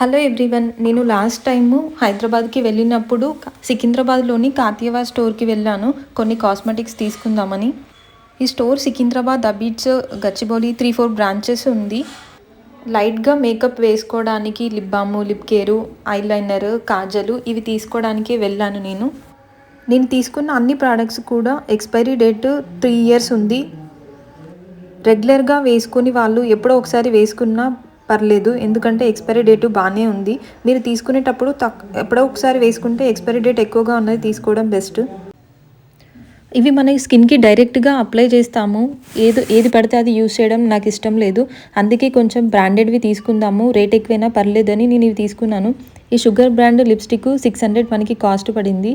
Hello everyone నేను last time హైదరాబాద్కి వెళ్ళినప్పుడు సికింద్రాబాద్లోని కాతియవా స్టోర్కి వెళ్ళాను. కొన్ని కాస్మెటిక్స్ తీసుకుందామని. ఈ store Secunderabad Abids Gachibowli three four branches ఉంది. లైట్గా మేకప్ వేసుకోవడానికి lip balm lip care eyeliner kajal ఇవి తీసుకోవడానికి వెళ్ళాను నేను. నేను తీసుకున్న అన్ని ప్రోడక్ట్స్ కూడా ఎక్స్పైరీ డేట్ త్రీ ఇయర్స్ ఉంది. రెగ్యులర్గా వేసుకుని వాళ్ళు ఎప్పుడో ఒకసారి వేసుకున్నా పర్లేదు ఎందుకంటే ఎక్స్పైరీ డేట్ బాగానే ఉంది. మీరు తీసుకునేటప్పుడు తక్ ఎప్పుడో ఒకసారి వేసుకుంటే ఎక్స్పైరీ డేట్ ఎక్కువగా ఉన్నది తీసుకోవడం బెస్ట్ ఇవి మన స్కిన్కి డైరెక్ట్గా అప్లై చేస్తాము. ఏది ఏది పడితే అది యూస్ చేయడం నాకు ఇష్టం లేదు. అందుకే కొంచెం బ్రాండెడ్వి తీసుకుందాము. రేట్ ఎక్కువైనా పర్లేదని నేను ఇవి తీసుకున్నాను. ఈ sugar brand lipstick six hundred మనకి కాస్ట్ పడింది.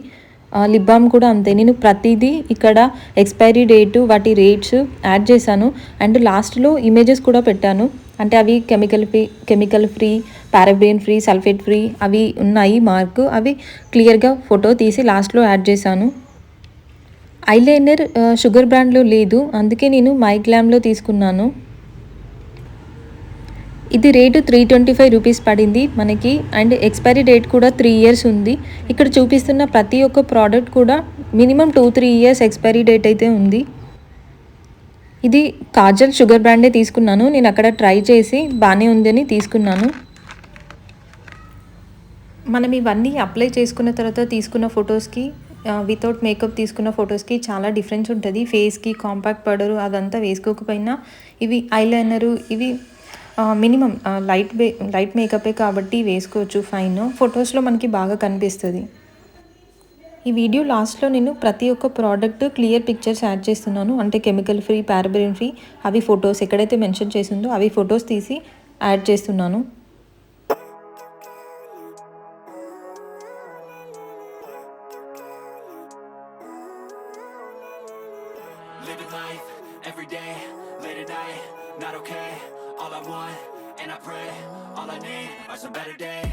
లిప్ బామ్ కూడా అంతే. నేను ప్రతిదీ ఇక్కడ ఎక్స్పైరీ డేటు వాటి రేట్స్ యాడ్ చేశాను. అండ్ లాస్ట్లో ఇమేజెస్ కూడా పెట్టాను. అంటే అవి chemical free chemical free paraben free sulphate free అవి ఉన్నాయి మార్క్ అవి క్లియర్గా ఫోటో తీసి లాస్ట్లో యాడ్ చేశాను. ఐలైనర్ షుగర్ బ్రాండ్లో లేదు. అందుకే నేను మైగ్లామ్లో తీసుకున్నాను. ఇది rate three twenty five rupees పడింది మనకి. అండ్ ఎక్స్పైరీ డేట్ కూడా త్రీ ఇయర్స్ ఉంది. ఇక్కడ చూపిస్తున్న ప్రతి ఒక్క ప్రోడక్ట్ కూడా minimum two three years expiry date అయితే ఉంది. ఇది కాజల్ షుగర్ బ్రాండే తీసుకున్నాను. నేను అక్కడ ట్రై చేసి బాగానే ఉందని తీసుకున్నాను. మనం ఇవన్నీ అప్లై చేసుకున్న తర్వాత తీసుకున్న ఫొటోస్కి వితౌట్ మేకప్ తీసుకున్న ఫొటోస్కి చాలా డిఫరెన్స్ ఉంటుంది. ఫేస్కి కాంపాక్ట్ పౌడరు అదంతా వేసుకోకపోయినా ఇవి ఐలైనరు ఇవి మినిమం లైట్ లైట్ మేకపే కాబట్టి వేసుకోవచ్చు ఫైన్. ఫొటోస్లో మనకి బాగా కనిపిస్తుంది. ఈ వీడియో లాస్ట్లో నేను ప్రతి ఒక్క ప్రోడక్ట్ క్లియర్ పిక్చర్స్ యాడ్ చేస్తున్నాను అంటే కెమికల్ ఫ్రీ పారాబెన్ ఫ్రీ అవి ఫొటోస్ ఎక్కడైతే మెన్షన్ చేసిందో అవి ఫొటోస్ తీసి యాడ్ చేస్తున్నాను not okay. All I want, and I pray, all I need are some better days.